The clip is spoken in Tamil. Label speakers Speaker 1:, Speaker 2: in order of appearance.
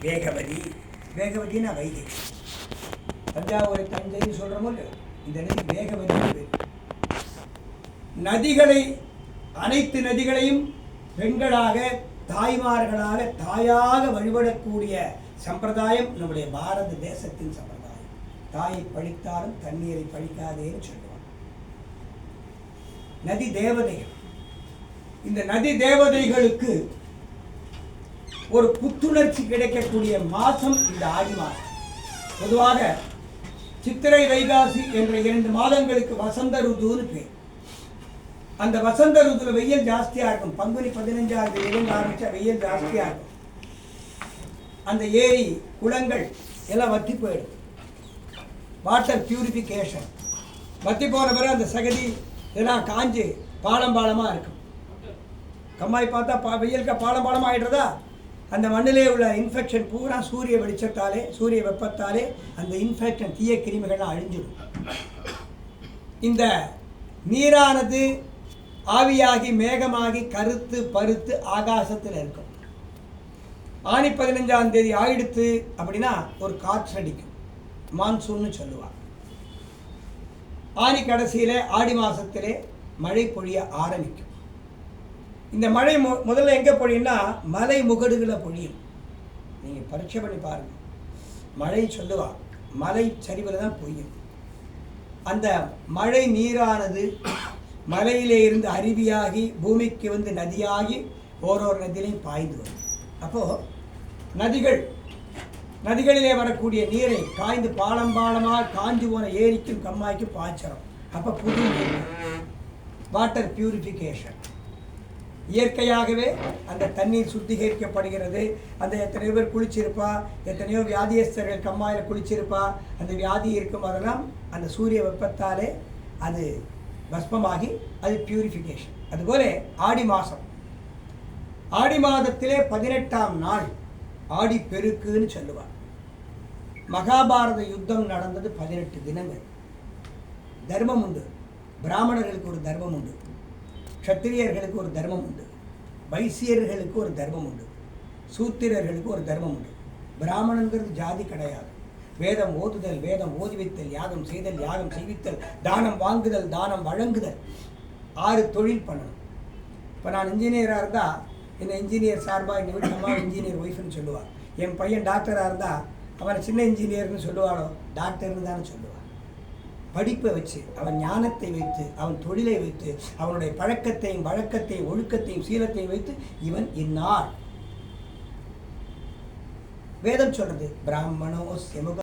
Speaker 1: வேகவதி வேகவதினா வைகை. தஞ்சாவூரை தஞ்சைன்னு சொல்கிறோமோ இல்லையோ? இந்த நதி வேகவதி நதிகளை அனைத்து நதிகளையும் பெண்களாக தாய்மார்களாக தாயாக வழிபடக்கூடிய சம்பிரதாயம் நம்முடைய பாரத தேசத்தின் சம்பிரதாயம். தாயை பழித்தாலும் தண்ணீரை பழிக்காதேன்னு சொல்லுவாங்க. நதி தேவதைகள். இந்த நதி தேவதைகளுக்கு ஒரு புத்துணர்ச்சி கிடைக்கக்கூடிய மாதம் இந்த ஆடி மாதம். பொதுவாக சித்திரை வைகாசி என்ற இரண்டு மாதங்களுக்கு வசந்த ருதுன்னு பேர். அந்த வசந்த ருதுல வெயில் ஜாஸ்தியாக இருக்கும். பங்குனி பதினஞ்சாம் தேதி ஆரம்பித்தா வெயில் ஜாஸ்தியாக இருக்கும். அந்த ஏரி குளங்கள் எல்லாம் வத்தி போயிடும். Water purification. வத்தி போன பிறகு அந்த சகதி இதெல்லாம் காஞ்சி பாலம் பாலமாக இருக்கும். கம்மாய் பார்த்தா பா வெயிலுக்கு பாலம் பாலமாக ஆகிடுறதா அந்த மண்ணிலே உள்ள இன்ஃபெக்ஷன் பூரா சூரிய வெளிச்சத்தாலே சூரிய வெப்பத்தாலே அந்த இன்ஃபெக்ஷன் தீய கிருமிகள்லாம் அழிஞ்சிடும். இந்த நீரானது ஆவியாகி மேகமாகி கருத்து பருத்து ஆகாசத்தில் இருக்கும். ஆணி பதினஞ்சாம் தேதி ஆயிடுத்து அப்படின்னா ஒரு காற்று அடிக்கும் மான்சூன்னு சொல்லுவார் ஆணி கடைசியில் ஆடி மாதத்திலே மழை பொழிய ஆரம்பிக்கும். இந்த மழை மு முதல்ல எங்கே பொழியும்னா மலை முகடுகளை பொழியும். நீங்கள் பரீட்சை பண்ணி பாருங்கள் மழை சொல்லுவா மலை சரிவில் தான் பொய்யும். அந்த மழை நீரானது மலையிலே இருந்து அருவியாகி பூமிக்கு வந்து நதியாகி ஓரோரு நதியிலையும் பாய்ந்து வரும். அப்போது நதிகள் நதிகளிலே வரக்கூடிய நீரை காய்ந்து பாலம் பாலமாக காஞ்சு போன ஏரிக்கும் கம்மாய்க்கும் பாய்ச்சறோம். அப்போ புது வாட்டர் பியூரிஃபிகேஷன் இயற்கையாகவே அந்த தண்ணீர் சுத்திகரிக்கப்படுகிறது. அந்த எத்தனையோ பேர் குளிச்சிருப்பா எத்தனையோ வியாதியஸ்தர்கள் கம்மாயில் குளிச்சிருப்பா அந்த வியாதி இருக்கும் அதெல்லாம் அந்த சூரிய வெப்பத்தாலே அது பஸ்மமாகி அது பியூரிஃபிகேஷன் அதுபோல ஆடி மாதம் ஆடி மாதத்திலே பதினெட்டாம் நாள் ஆடி பெருக்குன்னு சொல்லுவார் மகாபாரத யுத்தம் நடந்தது பதினெட்டு தினங்கள். தர்மம் உண்டு. பிராமணர்களுக்கு ஒரு தர்மம் உண்டு. க்ஷத்திரியர்களுக்கு ஒரு தர்மம் உண்டு. வைசியர்களுக்கு ஒரு தர்மம் உண்டு. சூத்திரர்களுக்கு ஒரு தர்மம் உண்டு. பிராமணங்கிறது ஜாதி கிடையாது. வேதம் ஓதுதல் வேதம் ஓதுவித்தல் யாகம் செய்தல் யாகம் செய்வித்தல் தானம் வாங்குதல் தானம் வழங்குதல். ஆறு தொழில் பண்ணணும். இப்போ நான் இன்ஜினியராக இருந்தால் என்னை இன்ஜினியர் சார்பாக எங்கள் வீட்டு அம்மா இன்ஜினியர் ஒய்ஃப்னு சொல்லுவாள் என் பையன் டாக்டராக இருந்தால் அவனை சின்ன இன்ஜினியர்னு சொல்லுவாளோ டாக்டர்னு தானே சொல்லுவாள் படிப்பை வச்சு அவன் ஞானத்தை வைத்து அவன் தொழிலை வைத்து அவனுடைய பழக்கத்தையும் வழக்கத்தையும் ஒழுக்கத்தையும் சீலத்தையும் வைத்து இவன் இன்னார். வேதம் சொல்றது பிராமணோ செமுக